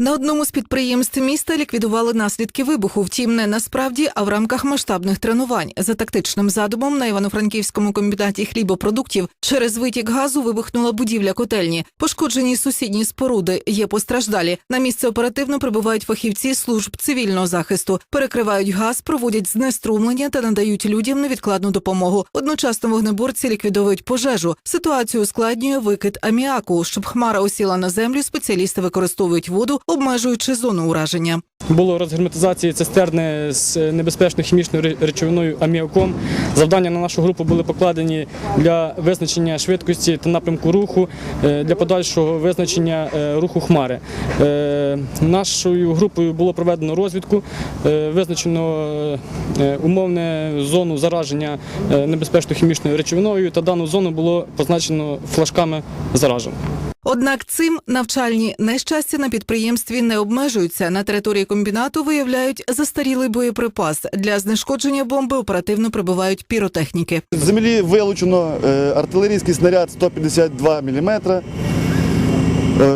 На одному з підприємств міста ліквідували наслідки вибуху. Втім, не насправді, а в рамках масштабних тренувань. За тактичним задумом на Івано-Франківському комбінаті хлібопродуктів через витік газу вибухнула будівля котельні. Пошкоджені сусідні споруди. Є постраждалі. На місце оперативно прибувають фахівці служб цивільного захисту, перекривають газ, проводять знеструмлення та надають людям невідкладну допомогу. Одночасно вогнеборці ліквідовують пожежу. Ситуацію ускладнює викид аміаку. Щоб хмара осіла на землю, спеціалісти використовують воду, обмежуючи зону ураження. Було розгерметизації цистерни з небезпечною хімічною речовиною аміаком. Завдання на нашу групу були покладені для визначення швидкості та напрямку руху, е, для подальшого визначення е, руху хмари. Е, Нашою групою було проведено розвідку, визначено умовне зону зараження небезпечною хімічною речовиною, та дану зону було позначено флажками заражень. Однак цим навчальні нещастя на підприємстві не обмежуються. На території комбінату виявляють застарілий боєприпас. Для знешкодження бомби оперативно прибувають піротехніки. З землі вилучено е, артилерійський снаряд 152 мм.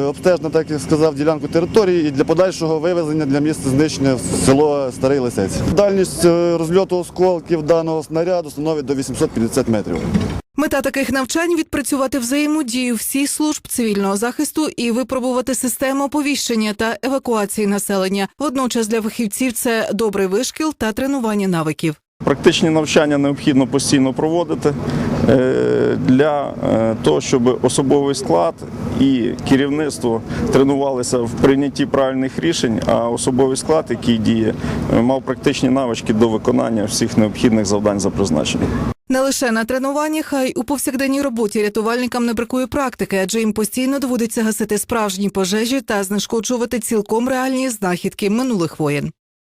Обстежено, так як сказав, ділянку території і для подальшого вивезення для місця знищення в село Старий Лисець. Дальність е, розльоту осколків даного снаряду становить до 850 метрів. Мета таких навчань відпрацювати взаємодію всіх служб цивільного захисту і випробувати систему оповіщення та евакуації населення. Водночас для фахівців це добрий вишкіл та тренування навиків. Практичні навчання необхідно постійно проводити е, для е, того, щоб особовий склад і керівництво тренувалися в прийнятті правильних рішень, а особовий склад, який діє, е, мав практичні навички до виконання всіх необхідних завдань за призначенням. Не лише на тренуваннях, а й у повсякденній роботі рятувальникам не бракує практики, адже їм постійно доводиться гасити справжні пожежі та знешкоджувати цілком реальні знахідки минулих воєн.